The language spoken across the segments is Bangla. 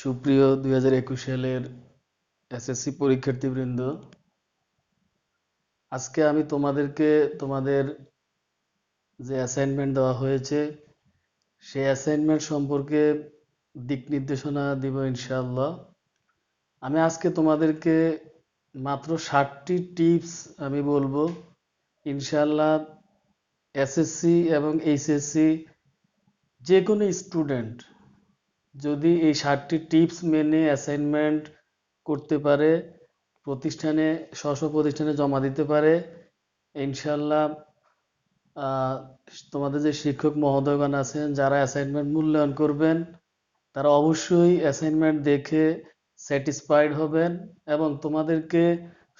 সুপ্রিয় দুই হাজার একুশ সালের এসএসসি পরীক্ষার্থীবৃন্দ, আজকে আমি তোমাদেরকে তোমাদের যে অ্যাসাইনমেন্ট দেওয়া হয়েছে, সেই অ্যাসাইনমেন্ট সম্পর্কে দিক নির্দেশনা দিব ইনশাআল্লাহ। আমি আজকে তোমাদেরকে মাত্র ষাটটি টিপস আমি বলব। ইনশাআল্লাহ এসএসসি এবং এইচএসসি যে কোনো স্টুডেন্ট যদি এই ষাটটি টিপস মেনে অ্যাসাইনমেন্ট করতে পারে, প্রতিষ্ঠানে স্ব স্ব প্রতিষ্ঠানে জমা দিতে পারে ইনশাল্লাহ তোমাদের যে শিক্ষক মহোদয়গণ আছেন, যারা অ্যাসাইনমেন্ট মূল্যায়ন করবেন, তারা অবশ্যই অ্যাসাইনমেন্ট দেখে স্যাটিসফাইড হবেন এবং তোমাদেরকে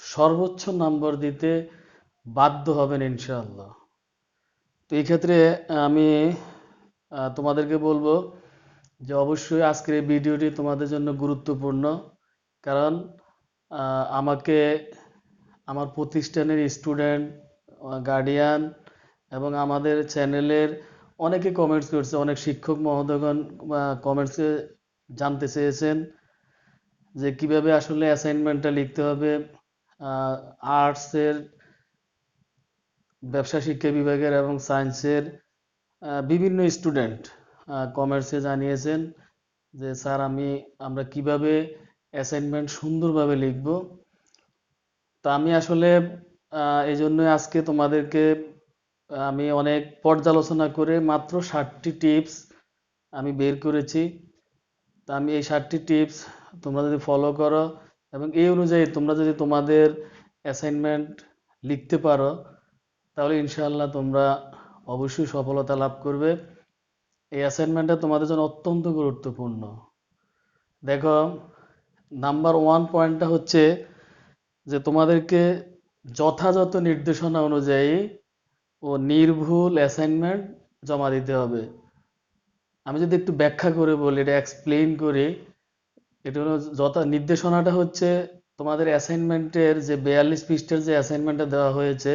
সর্বোচ্চ নম্বর দিতে বাধ্য হবেন ইনশাল্লাহ তো এই ক্ষেত্রে আমি তোমাদেরকে বলব যে অবশ্যই আজকের এই ভিডিওটি তোমাদের জন্য গুরুত্বপূর্ণ। কারণ আমাকে, আমার প্রতিষ্ঠানের স্টুডেন্ট, গার্ডিয়ান এবং আমাদের চ্যানেলের অনেকে কমেন্টস করছে, অনেক শিক্ষক মহোদয়গণ কমেন্টসে জানতে চেয়েছেন যে কীভাবে আসলে অ্যাসাইনমেন্টটা লিখতে হবে আর্টসের ব্যবসা শিক্ষা বিভাগের এবং সায়েন্সের বিভিন্ন স্টুডেন্ট কমার্সে জানিয়েছেন যে, স্যার, আমি, আমরা কীভাবে অ্যাসাইনমেন্ট সুন্দরভাবে লিখব? তা আমি আসলে এই জন্য আজকে তোমাদেরকে, আমি অনেক পর্যালোচনা করে মাত্র ষাটটি টিপস আমি বের করেছি। তা আমি এই ষাটটি টিপস তোমরা যদি ফলো করো এবং এই অনুযায়ী তোমরা যদি তোমাদের অ্যাসাইনমেন্ট লিখতে পারো, তাহলে ইনশাআল্লাহ তোমরা অবশ্যই সফলতা লাভ করবে। এই অ্যাসাইনমেন্টটা তোমাদের জন্য অত্যন্ত গুরুত্বপূর্ণ। দেখো নাম্বার ওয়ান পয়েন্টটা হচ্ছে যে তোমাদেরকে যথাযথ নির্দেশনা অনুযায়ী ও নির্ভুল অ্যাসাইনমেন্ট জমা দিতে হবে। আমি যদি একটু ব্যাখ্যা করে বলি, এটা এক্সপ্লেইন করি, এটা হলো যথা, নির্দেশনাটা হচ্ছে তোমাদের অ্যাসাইনমেন্টের যে বেয়াল্লিশ পৃষ্ঠের যে অ্যাসাইনমেন্টটা দেওয়া হয়েছে,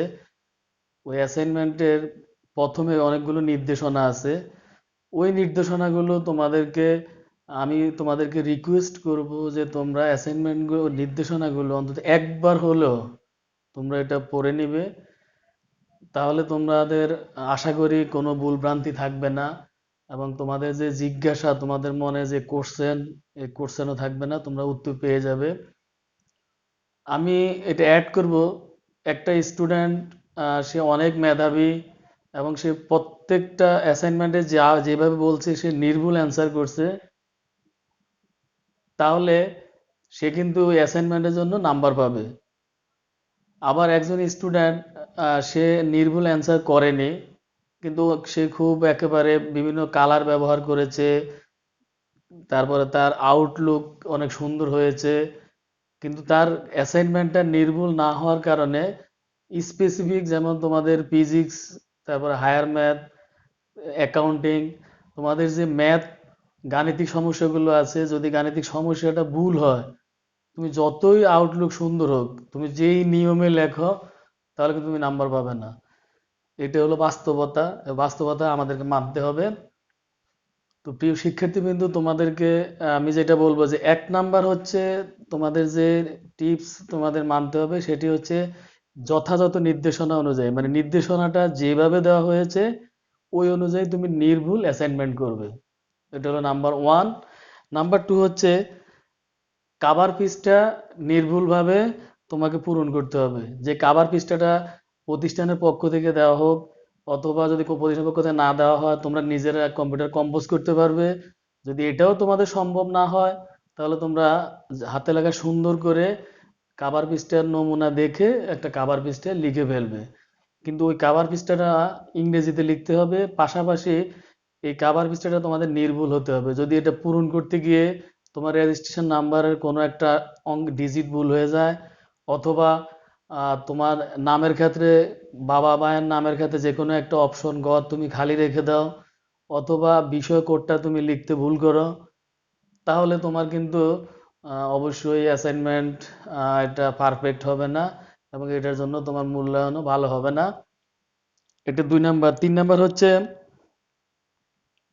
ওই অ্যাসাইনমেন্টের প্রথমে অনেকগুলো নির্দেশনা আছে। ওই নির্দেশনাগুলো তোমাদেরকে, আমি তোমাদেরকে রিকোয়েস্ট করব যে তোমরা অ্যাসাইনমেন্টগুলো নির্দেশনাগুলো অন্তত একবার হলেও তোমরা এটা পড়ে নিবে। তাহলে তোমাদের, আশা করি কোনো ভুলভ্রান্তি থাকবে না এবং তোমাদের যে জিজ্ঞাসা, তোমাদের মনে যে কোশ্চেন এই কোশ্চেনও থাকবে না, তোমরা উত্তর পেয়ে যাবে। আমি এটা অ্যাড করব, একটা স্টুডেন্ট সে অনেক মেধাবী এবং সে প্রত্যেকটা অ্যাসাইনমেন্টে যা, যেভাবে বলছে, সে নির্ভুল অ্যান্সার করছে। তাহলে সে কিন্তু অ্যাসাইনমেন্টের জন্য নাম্বার পাবে। আবার একজন স্টুডেন্ট সে নির্ভুল অ্যান্সার করেনি, কিন্তু সে খুব একেবারে বিভিন্ন কালার ব্যবহার করেছে। তারপরে তার আউটলুক অনেক সুন্দর হয়েছে। কিন্তু তার অ্যাসাইনমেন্টটা নির্ভুল না হওয়ার কারণে স্পেসিফিক যেমন তোমাদের ফিজিক্স তারপরে হায়ার ম্যাথ অ্যাকাউন্টিং তোমাদের যে ম্যাথ গাণিতিক সমস্যাগুলো আছে, যদি গাণিতিক সমস্যাটা ভুল হয়, তুমি যতই আউটলুক সুন্দর হোক, তুমি যেই নিয়মে লেখো, তাহলে তুমি নাম্বার পাবে না। এটা হলো বাস্তবতা। বাস্তবতা আমাদেরকে মানতে হবে। তো প্রিয় শিক্ষার্থীবৃন্দ, তোমাদেরকে, আমি যেটা বলব যে এক নাম্বার হচ্ছে তোমাদের যে টিপস তোমাদের মানতে হবে, সেটি হচ্ছে যথাযথ নির্দেশনা অনুযায়ী মানে নির্দেশনাটা যেভাবে দেওয়া হয়েছে, ওই অনুযায়ী তুমি নির্ভুল অ্যাসাইনমেন্ট করবে। এটা হলো নাম্বার ওয়ান নাম্বার টু হচ্ছে কাভার পিসটা নির্ভুলভাবে তোমাকে পূরণ করতে হবে। যে কাবার পিসটাটা প্রতিষ্ঠানের পক্ষ থেকে দেওয়া হোক, অথবা যদি প্রতিষ্ঠানের পক্ষ থেকে না দেওয়া হয়, তোমরা নিজেরা কম্পিউটার কম্পোজ করতে পারবে। যদি এটাও তোমাদের সম্ভব না হয়, তাহলে তোমরা হাতে লেখা সুন্দর করে কাভার পিসটার নমুনা দেখে একটা কাবার পিসটা লিখে ফেলবে। কিন্তু ওই কাবার পিসটাটা ইংরেজিতে লিখতে হবে, পাশাপাশি এই কাভার পিসটাটা তোমাদের নির্ভুল হতে হবে। যদি এটা পূরণ করতে গিয়ে তোমার রেজিস্ট্রেশন নাম্বারের কোনো একটা অঙ্ক ডিজিট ভুল হয়ে যায়, অথবা তোমার নামের ক্ষেত্রে বাবা মায়ের নামের ক্ষেত্রে যে কোনো একটা অপশন গ তুমি খালি রেখে দাও, অথবা বিষয় কোডটা তুমি লিখতে ভুল করো, তাহলে তোমার কিন্তু অবশ্যই অ্যাসাইনমেন্ট এটা পারফেক্ট হবে না এবং এটার জন্য তোমার মূল্যায়নও ভালো হবে না। এটা দুই নাম্বার। তিন নাম্বার হচ্ছে,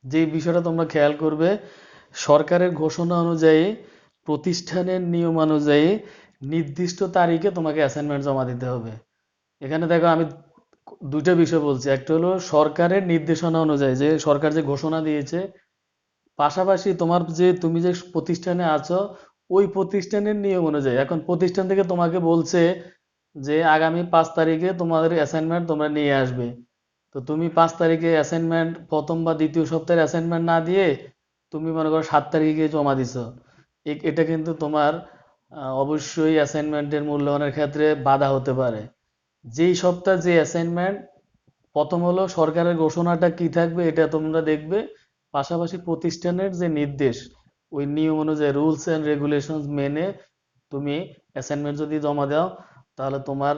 যে বিষয়টা তোমরা খেয়াল করবে, সরকারের ঘোষণা অনুযায়ী, প্রতিষ্ঠানের নিয়ম অনুযায়ী নির্দিষ্ট তারিখে তোমাকে অ্যাসাইনমেন্ট জমা দিতে হবে। এখানে দেখো আমি দুইটা বিষয় বলছি। একটা হলো সরকারের নির্দেশনা অনুযায়ী, যে সরকার যে ঘোষণা দিয়েছে, পাশাপাশি তোমার যে, তুমি যে প্রতিষ্ঠানে আছো ওই প্রতিষ্ঠানের নিয়ম অনুযায়ী। এখন প্রতিষ্ঠান থেকে তোমাকে বলছে যে, আগামী পাঁচ তারিখে তোমাদের অ্যাসাইনমেন্ট তোমরা নিয়ে আসবে। তো তুমি পাঁচ তারিখে অ্যাসাইনমেন্ট প্রথম বা দ্বিতীয় সপ্তাহের অ্যাসাইনমেন্ট না দিয়ে তুমি মনে করো সাত তারিখে জমা দিছো। এটা কিন্তু তোমার অবশ্যই অ্যাসাইনমেন্টের মূল্যায়নের ক্ষেত্রে বাধা হতে পারে। যেই সপ্তাহ যে অ্যাসাইনমেন্ট প্রথম হলো সরকারের ঘোষণাটা কি থাকবে এটা তোমরা দেখবে। পাশাপাশি প্রতিষ্ঠানের যে নির্দেশ ওই নিয়ম অনুযায়ী রুলস অ্যান্ড রেগুলেশনস মেনে তুমি অ্যাসাইনমেন্ট যদি জমা দাও, তাহলে তোমার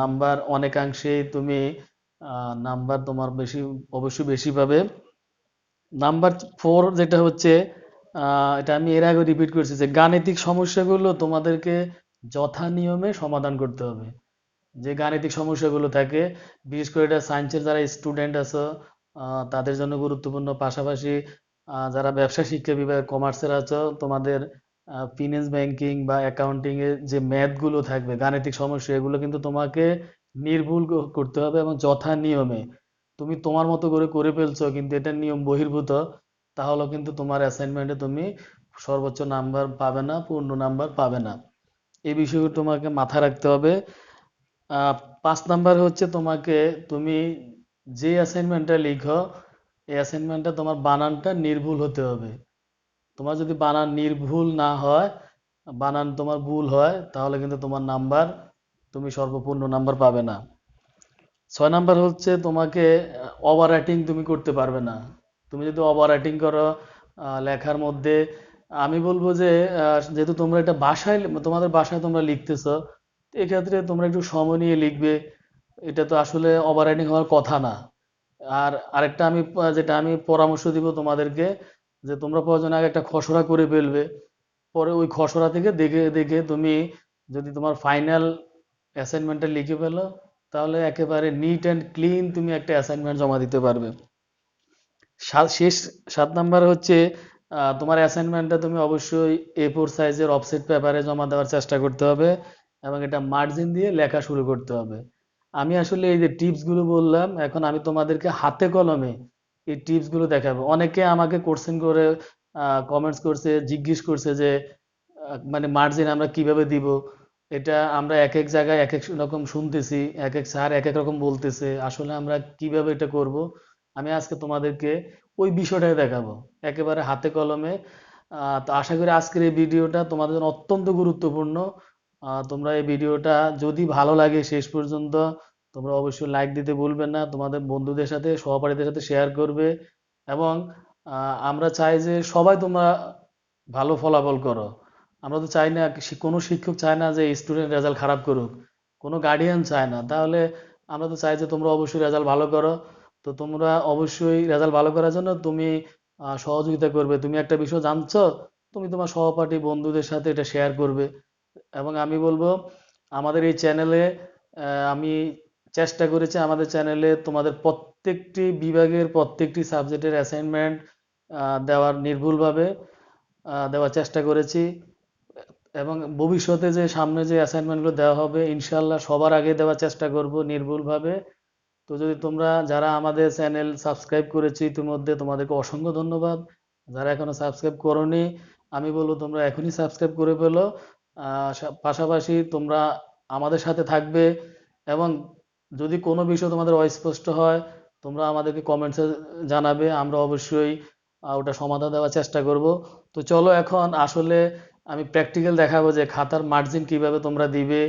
নাম্বার অনেকাংশেই তুমি নাম্বার তোমার বেশি, অবশ্যই বেশি পাবে। নাম্বার ফোর যেটা হচ্ছে এটা আমি এর আগে রিপিট করছি যে গাণিতিক সমস্যাগুলো তোমাদেরকে যথা নিয়মে সমাধান করতে হবে। যে গাণিতিক সমস্যাগুলো থাকে, বিশেষ করে এটা সায়েন্সের যারা স্টুডেন্ট আছো তাদের জন্য গুরুত্বপূর্ণ। পাশাপাশি যারা ব্যবসা শিক্ষা বিভাগ কমার্সের আছো, তোমাদের ফিন্যান্স ব্যাংকিং বা অ্যাকাউন্টিং এর যে ম্যাথগুলো থাকবে, গাণিতিক সমস্যা, এগুলো কিন্তু তোমাকে নির্ভুল করতে হবে এবং যথা নিয়মে। তুমি তোমার মতো করে করে ফেলছো, কিন্তু এটা নিয়ম বহির্ভূত, তাহলে কিন্তু তোমার অ্যাসাইনমেন্টে তুমি সর্বোচ্চ নাম্বার পাবে না, পূর্ণ নাম্বার পাবে না। এই বিষয়গুলো তোমাকে মাথায় রাখতে হবে। পাঁচ নাম্বার হচ্ছে তোমাকে তুমি যে অ্যাসাইনমেন্টটা লিখো এই অ্যাসাইনমেন্টটা তোমার বানানটা নির্ভুল হতে হবে। তোমার যদি বানান নির্ভুল না হয়, বানান তোমার ভুল হয়, তাহলে কিন্তু তোমার নাম্বার, তুমি সর্বপূর্ণ নাম্বার পাবে না। ছয় নাম্বার হচ্ছে তোমাকে ওভার রাইটিং তুমি করতে পারবে না। তুমি যদি ওভার রাইটিং করো লেখার মধ্যে, আমি বলব যে যেহেতু তোমরা এটা বাসায়, তোমাদের বাসায় তোমরা লিখতেছো, এক্ষেত্রে তোমরা একটু সময় নিয়ে লিখবে। এটা তো আসলে ওভার রাইটিং হওয়ার কথা না। আর আরেকটা আমি, যেটা আমি পরামর্শ দিব তোমাদেরকে, যে তোমরা প্রয়োজনে আগে একটা খসড়া করে ফেলবে। পরে ওই খসড়া থেকে দেখে দেখে তুমি যদি তোমার ফাইনাল অ্যাসাইনমেন্টটা লিখে ফেলো, তাহলে একেবারে নিট অ্যান্ড ক্লিন তুমি একটা অ্যাসাইনমেন্ট জমা দিতে পারবে। শেষ, সাত নাম্বার হচ্ছে তোমার অ্যাসাইনমেন্টটা তুমি অবশ্যই এ ফোর সাইজের অফসেট পেপারে জমা দেওয়ার চেষ্টা করতে হবে এবং এটা মার্জিন দিয়ে লেখা শুরু করতে হবে। আমি আসলে এই যে টিপসগুলো বললাম, এখন আমি তোমাদেরকে হাতে কলমে এই টিপসগুলো দেখাবো। অনেকে আমাকে কোশ্চেন করে কমেন্টস করছে, জিজ্ঞেস করছে যে মানে মার্জিন আমরা কীভাবে দিব? এটা আমরা এক এক জায়গায় এক এক রকম শুনতেছি, এক এক স্যার এক এক রকম বলতেছে, আসলে আমরা কীভাবে এটা করব? আমি আজকে তোমাদেরকে ওই বিষয়টাই দেখাবো। একেবারে হাতে কলমে। তো আশা করি আজকের এই ভিডিওটা তোমাদের জন্য অত্যন্ত গুরুত্বপূর্ণ। তোমরা এই ভিডিওটা যদি ভালো লাগে শেষ পর্যন্ত, তোমরা অবশ্যই লাইক দিতে ভুলবে না, তোমাদের বন্ধুদের সাথে, সহপাঠীদের সাথে শেয়ার করবে এবং আমরা চাই যে সবাই তোমরা ভালো ফলাফল করো। আমরা তো চাই না কোনো শিক্ষক চায় না যে স্টুডেন্ট রেজাল্ট খারাপ করুক, কোনো গার্ডিয়ান চায় না। তাহলে আমরা তো চাই যে তোমরা অবশ্যই রেজাল্ট ভালো করো। তো তোমরা অবশ্যই রেজাল্ট ভালো করার জন্য তুমি সহযোগিতা করবে। তুমি একটা বিষয় জানছো, তুমি তোমার সহপাঠী বন্ধুদের সাথে এটা শেয়ার করবে। এবং আমি বলব, আমাদের এই চ্যানেলে আমি চেষ্টা করেছি আমাদের চ্যানেলে তোমাদের প্রত্যেকটি বিভাগের প্রত্যেকটি সাবজেক্টের অ্যাসাইনমেন্ট দেওয়ার নির্ভুলভাবে দেওয়ার চেষ্টা করেছি। এবং ভবিষ্যতে যে সামনে যে অ্যাসাইনমেন্টগুলো দেওয়া হবে ইনশাল্লাহ সবার আগে দেওয়ার চেষ্টা করব নির্ভুলভাবে। তো যদি তোমরা যারা আমাদের চ্যানেল সাবস্ক্রাইব করেছি ইতিমধ্যে, তোমাদেরকে অসংখ্য ধন্যবাদ। যারা এখনও সাবস্ক্রাইব করোনি, আমি বলব তোমরা এখনই সাবস্ক্রাইব করে ফেলো। পাশাপাশি তোমরা আমাদের সাথে থাকবে এবং যদি কোনো বিষয় তোমাদের অস্পষ্ট হয় তোমরা আমাদেরকে কমেন্টসে জানাবে আমরা অবশ্যই ওটা সমাধান দেওয়ার চেষ্টা করব। তো চলো এখন আসলে আমি প্র্যাকটিক্যাল দেখাবো যে খাতার মার্জিন কীভাবে তোমরা দিবে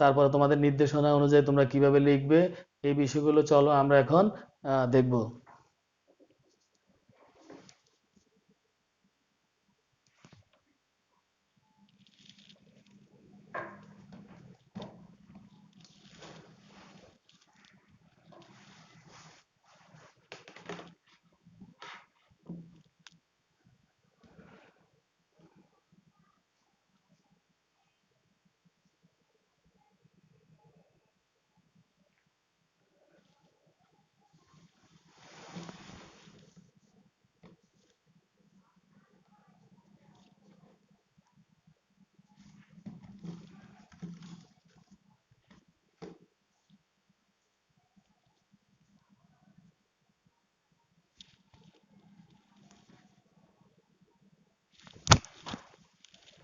তারপরে তোমাদের নির্দেশনা অনুযায়ী তোমরা কীভাবে লিখবে এই বিষয়গুলো চলো আমরা এখন আহ,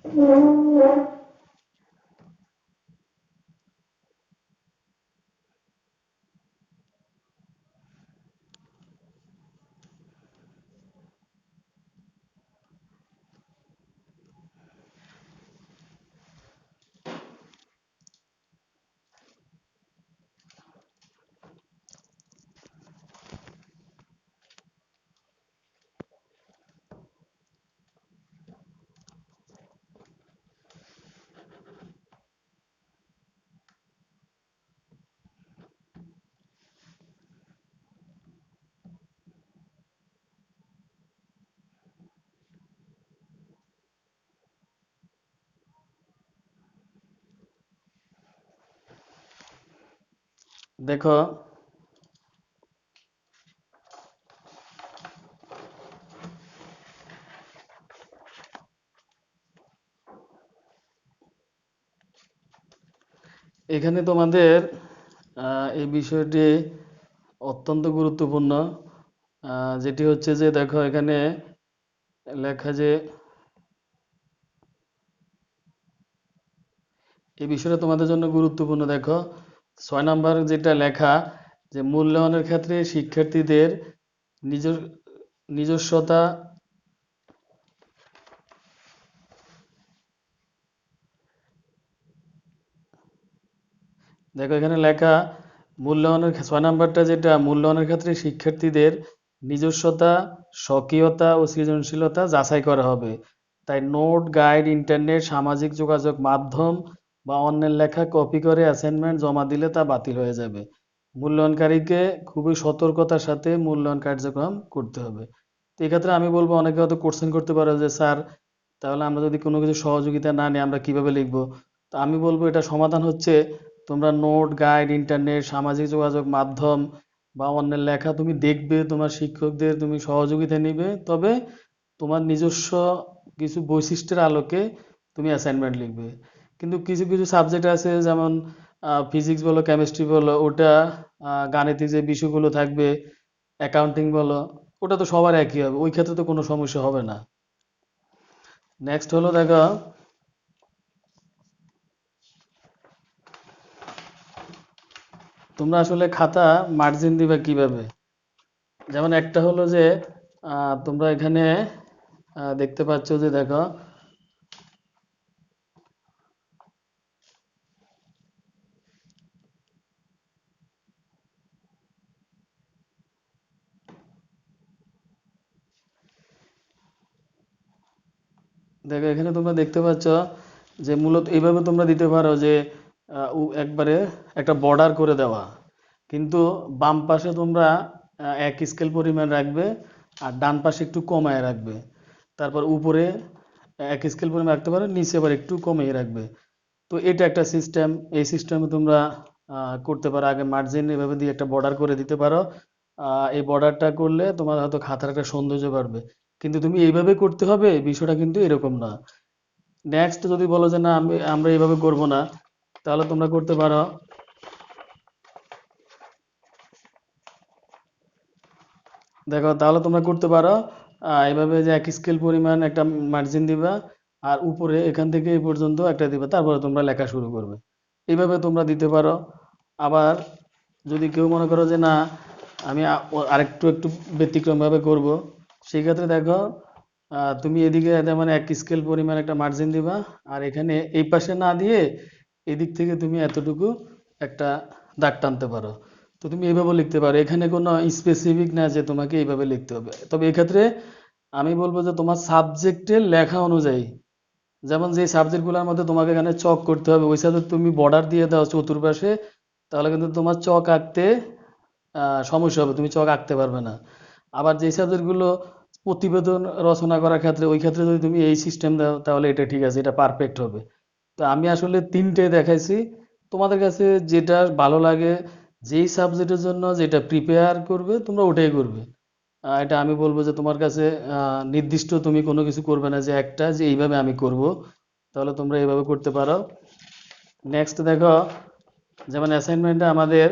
দেখব দেখো। এখানে তোমাদের এই বিষয়টি অত্যন্ত গুরুত্বপূর্ণ। যেটি হচ্ছে যে, দেখো, এখানে লেখা যে, এই বিষয়টা তোমাদের জন্য গুরুত্বপূর্ণ। দেখো ছয় নাম্বার যেটা লেখা যে মূল্যায়নের ক্ষেত্রে শিক্ষার্থীদের নিজ নিজস্বতা দেখো এখানে লেখা মূল্যায়নের ছয় নাম্বারটা যেটা, মূল্যায়নের ক্ষেত্রে শিক্ষার্থীদের নিজস্বতা, স্বকীয়তা ও সৃজনশীলতা যাচাই করা হবে। তাই নোট, গাইড, ইন্টারনেট, সামাজিক যোগাযোগ মাধ্যম বা অন্যের লেখা কপি করে অ্যাসাইনমেন্ট জমা দিলে তা বাতিল হয়ে যাবে। মূল্যায়নকারীকে খুবই সতর্কতার সাথে মূল্যায়ন কার্যক্রম করতে হবে। তো এক্ষেত্রে আমি বলব, অনেকে হয়তো কোশ্চেন করতে পারে যে, স্যার, তাহলে আমরা যদি কোনো কিছু সহযোগিতা না নিই, আমরা কীভাবে লিখব? তো আমি বলব, এটা সমাধান হচ্ছে, তোমরা নোট গাইড ইন্টারনেট সামাজিক যোগাযোগ মাধ্যম বা অন্যের লেখা তুমি দেখবে, তোমার শিক্ষকদের তুমি সহযোগিতা নিবে, তবে তোমার নিজস্ব কিছু বৈশিষ্ট্যের আলোকে তুমি অ্যাসাইনমেন্ট লিখবে। কিন্তু কিছু কিছু সাবজেক্ট আছে যেমন ফিজিক্স বলো কেমিস্ট্রি বলো, ওটা গাণিতিক যে বিষয়গুলো থাকবে অ্যাকাউন্টিং বলো, ওটা তো সবার একই হবে, ওই ক্ষেত্রে তো কোনো সমস্যা হবে না। নেক্সট হলো দেখো, তোমরা আসলে খাতা মার্জিন দিবে কীভাবে? যেমন একটা হলো যে তোমরা এখানে দেখতে পাচ্ছ যে দেখো দেখো, এখানে তোমরা দেখতে পাচ্ছ যে মূলত এইভাবে তোমরা দিতে পারো যে একবারে একটা বর্ডার করে দেওয়া। কিন্তু বাম পাশে তোমরা এক স্কেল পরিমাণ রাখবে আর ডান পাশে একটু কমায় রাখবে। তারপর উপরে এক স্কেল পরিমাণ রাখতে পারো, নিচে আবার একটু কমিয়ে রাখবে। তো এটা একটা সিস্টেম এই সিস্টেমে তোমরা করতে পারো। আগে মার্জিন এভাবে দিয়ে একটা বর্ডার করে দিতে পারো। এই বর্ডারটা করলে তোমার হয়তো খাতার একটা সৌন্দর্য বাড়বে। কিন্তু তুমি এইভাবে করতে হবে, বিষয়টা কিন্তু এরকম না। নেক্সট যদি বলো যে না, আমি, আমরা এইভাবে করব না, তাহলে তোমরা করতে পারো। দেখো, তাহলে তোমরা করতে পারো এইভাবে যে এক স্কেল পরিমাণ একটা মার্জিন দিবা, আর উপরে এখান থেকে এই পর্যন্ত একটা দিবা, তারপরে তোমরা লেখা শুরু করবে। এইভাবে তোমরা দিতে পারো। আবার যদি কেউ মনে করো যে না, আমি আরেকটু, একটু ব্যতিক্রমভাবে করব সেই ক্ষেত্রে দেখো তুমি এদিকে মানে এক স্কেল পরিমাণ একটা মার্জিন দিবা, আর এখানে এই পাশে না দিয়ে এদিক থেকে তুমি এতটুকু একটা দাগ টানতে পারো। তো তুমি এইভাবে লিখতে পারো। এখানে কোনো স্পেসিফিক না যে তোমাকে এইভাবে লিখতে হবে। তবে এক্ষেত্রে আমি বলব যে তোমার সাবজেক্টের লেখা অনুযায়ী, যেমন যে সাবজেক্টগুলোর মধ্যে তোমাকে এখানে চক করতে হবে, ওই সাথে তুমি বর্ডার দিয়ে দাও চতুর্পাশে, তাহলে কিন্তু তোমার চক আঁকতে সমস্যা হবে। তুমি চক আঁকতে পারবে না। আবার যে সাবজেক্টগুলো প্রতিবেদন রচনা করার ক্ষেত্রে, ওই ক্ষেত্রে যদি তুমি এই সিস্টেম দাও, তাহলে এটা ঠিক আছে, এটা পারফেক্ট হবে। তো আমি আসলে তিনটে দেখাইছি। তোমাদের কাছে যেটা ভালো লাগে, যেই সাবজেক্টের জন্য যেটা প্রিপেয়ার করবে, তোমরা ওটাই করবে। এটা আমি বলব যে তোমার কাছে নির্দিষ্ট তুমি কোনো কিছু করবে না যে একটা, যে এইভাবে আমি করব। তাহলে তোমরা এইভাবে করতে পারো। নেক্সট দেখো, যেমন অ্যাসাইনমেন্টে আমাদের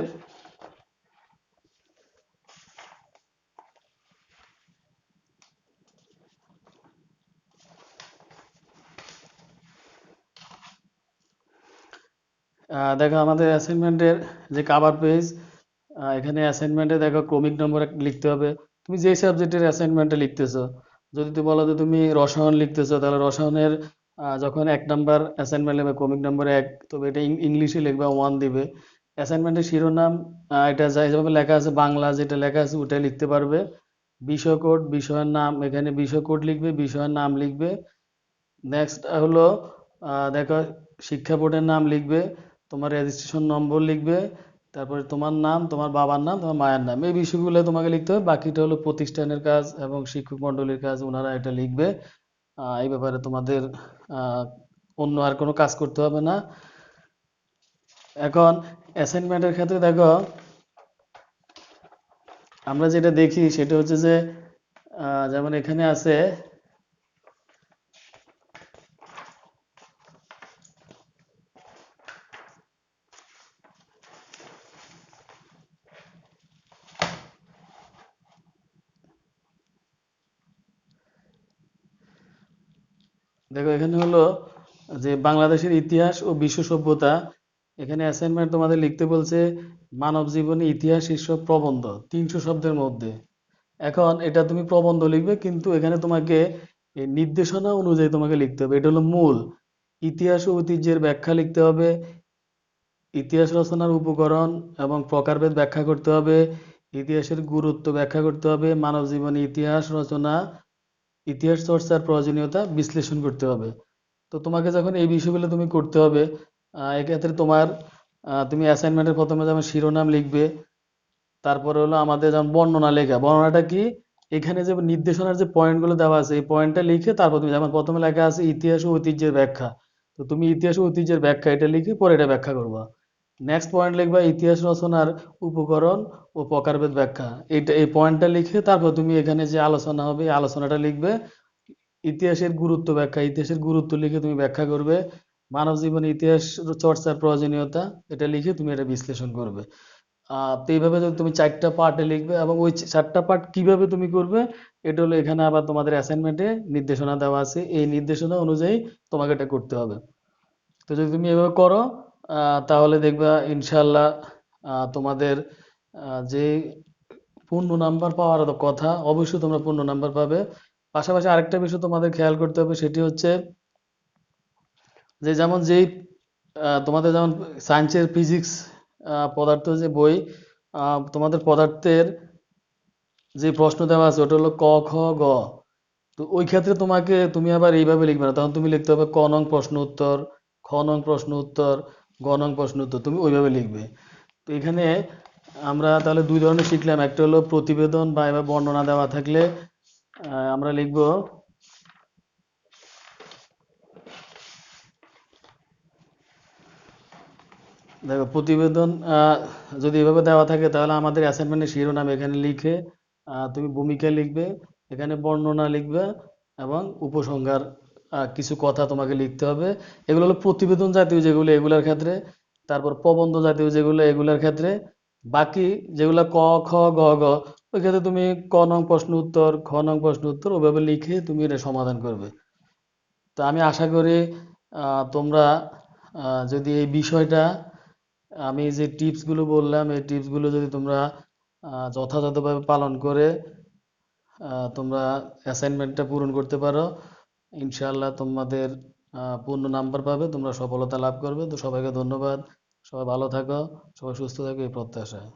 দেখো আমাদের অ্যাসাইনমেন্টের যে কাভার পেজ এখানে অ্যাসাইনমেন্টে দেখো ক্রমিক নম্বর লিখতে হবে। তুমি যে সাবজেক্টের অ্যাসাইনমেন্টে লিখতেছো, যদি তুমি বলো যে তুমি রসায়ন লিখতেছো, তাহলে রসায়নের যখন এক নাম্বার অ্যাসাইনমেন্ট লিখবে ক্রমিক নম্বর এক, তবে এটা ইংলিশে লিখবে ওয়ান দিবে। অ্যাসাইনমেন্টের শিরোনাম এটা যা যেভাবে লেখা আছে, বাংলা যেটা লেখা আছে, ওটাই লিখতে পারবে। বিষয় কোড, বিষয়ের নাম, এখানে বিষয় কোড লিখবে, বিষয়ের নাম লিখবে। নেক্সট হলো দেখো শিক্ষা বোর্ডের নাম লিখবে। তোমার রেজিস্ট্রেশন নম্বর লিখবে, তারপরে তোমার নাম, তোমার বাবার নাম, তোমার মায়ের নাম। এই বিষয়গুলো তোমাকে লিখতে হবে, বাকিটা হলো প্রতিষ্ঠানের কাজ এবং শিক্ষক মণ্ডলীর কাজ, ওনারা এটা লিখবে। এই ব্যাপারে তোমাদের অন্য আর কোনো কাজ করতে হবে না। এখন অ্যাসাইনমেন্টের ক্ষেত্রে দেখো, আমরা যেটা দেখি সেটা হচ্ছে যে যেমন এখানে আছে দেখো, এখানে হলো যে বাংলাদেশের ইতিহাস ও বিশ্ব সভ্যতা। এখানে অ্যাসাইনমেন্ট তোমাদের লিখতে বলছে, মানব জীবনে ইতিহাস শীর্ষক প্রবন্ধ, তিনশো শব্দের মধ্যে। এখন এটা তুমি প্রবন্ধ লিখবে, কিন্তু এখানে তোমাকে নির্দেশনা অনুযায়ী তোমাকে লিখতে হবে। এটা হলো মূল। ইতিহাস ও ঐতিহ্যের ব্যাখ্যা লিখতে হবে, ইতিহাস রচনার উপকরণ এবং প্রকারভেদ ব্যাখ্যা করতে হবে, ইতিহাসের গুরুত্ব ব্যাখ্যা করতে হবে, মানব জীবনে ইতিহাস রচনা ইতিহাস চর্চার প্রয়োজনীয়তা বিশ্লেষণ করতে হবে। তো তোমাকে যখন এই বিষয়গুলো তুমি করতে হবে এক্ষেত্রে তোমার তুমি অ্যাসাইনমেন্টের প্রথমে যেমন শিরোনাম লিখবে, তারপরে হলো আমাদের যেমন বর্ণনা লেখা। বর্ণনাটা কি? এখানে যে নির্দেশনার যে পয়েন্টগুলো দেওয়া আছে, এই পয়েন্টটা লিখে তারপর তুমি যেমন প্রথমে লেখা আছে ইতিহাস ও ঐতিহ্যের ব্যাখ্যা। তো তুমি ইতিহাস ও ঐতিহ্যের ব্যাখ্যা এটা লিখে পরে এটা ব্যাখ্যা করবা। নেক্সট পয়েন্ট লিখবা, ইতিহাস রচনার উপকরণ ও প্রকারভেদ ব্যাখ্যা। এইটা, এই পয়েন্টটা লিখে তারপর তুমি এখানে যে আলোচনা হবে আলোচনাটা লিখবে। ইতিহাসের গুরুত্ব ব্যাখ্যা, ইতিহাসের গুরুত্ব লিখে তুমি ব্যাখ্যা করবে। মানব জীবনে ইতিহাস চর্চার প্রয়োজনীয়তা, এটা লিখে তুমি এটা বিশ্লেষণ করবে। তো এইভাবে তুমি চারটা পার্টে লিখবে এবং ওই চারটা পার্ট কীভাবে তুমি করবে, এটা হলো এখানে আবার তোমাদের অ্যাসাইনমেন্টে নির্দেশনা দেওয়া আছে। এই নির্দেশনা অনুযায়ী তোমাকে এটা করতে হবে। তো যদি তুমি এভাবে করো তাহলে দেখবা ইনশাল্লাহ তোমাদের যে পূর্ণ নাম্বার পাওয়ার কথা, অবশ্যই তোমরা পূর্ণ নাম্বার পাবে। পাশাপাশি আরেকটা বিষয় তোমাদের খেয়াল করতে হবে, সেটি হচ্ছে যে যেমন যেই তোমাদের যেমন সায়েন্সের ফিজিক্স পদার্থ যে বই তোমাদের পদার্থের যে প্রশ্ন দেওয়া আছে, ওটা হলো ক, খ, গ। তো ওই ক্ষেত্রে তোমাকে, তুমি আবার এইভাবে লিখবে না, তখন তুমি লিখতে হবে ক নং প্রশ্ন উত্তর, খ নং প্রশ্ন উত্তর গ নং প্রশ্ন উত্তর তুমি ওইভাবে লিখবে। তো এখানে আমরা তাহলে দুই ধরনের শিখলাম। একটা হলো প্রতিবেদন বা এবার বর্ণনা দেওয়া থাকলে আমরা লিখব দেখো, প্রতিবেদন যদি এভাবে দেওয়া থাকে তাহলে আমাদের অ্যাসাইনমেন্টের শিরোনাম এখানে লিখে তুমি ভূমিকা লিখবে, এখানে বর্ণনা লিখবে এবং উপসংহার কিছু কথা তোমাকে লিখতে হবে। এগুলো হলো প্রতিবেদন জাতীয় যেগুলো, এগুলোর ক্ষেত্রে। তারপর প্রবন্ধ জাতীয় যেগুলো, এগুলোর ক্ষেত্রে। বাকি যেগুলো ক, খ, গ গ, ওই ক্ষেত্রে তুমি ক নং প্রশ্ন উত্তর, খ নং প্রশ্ন উত্তর ওইভাবে লিখে তুমি এটা সমাধান করবে। তো আমি আশা করি তোমরা যদি এই বিষয়টা, আমি যে টিপসগুলো বললাম, এই টিপসগুলো যদি তোমরা যথাযথভাবে পালন করে তোমরা অ্যাসাইনমেন্টটা পূরণ করতে পারো। ইনশাআল্লাহ তোমাদের পূর্ণ নাম্বার পাবে, তোমরা সফলতা লাভ করবে। তো সবাইকে ধন্যবাদ। সবাই ভালো থাকো, সবাই সুস্থ থাকো এই প্রত্যাশায়।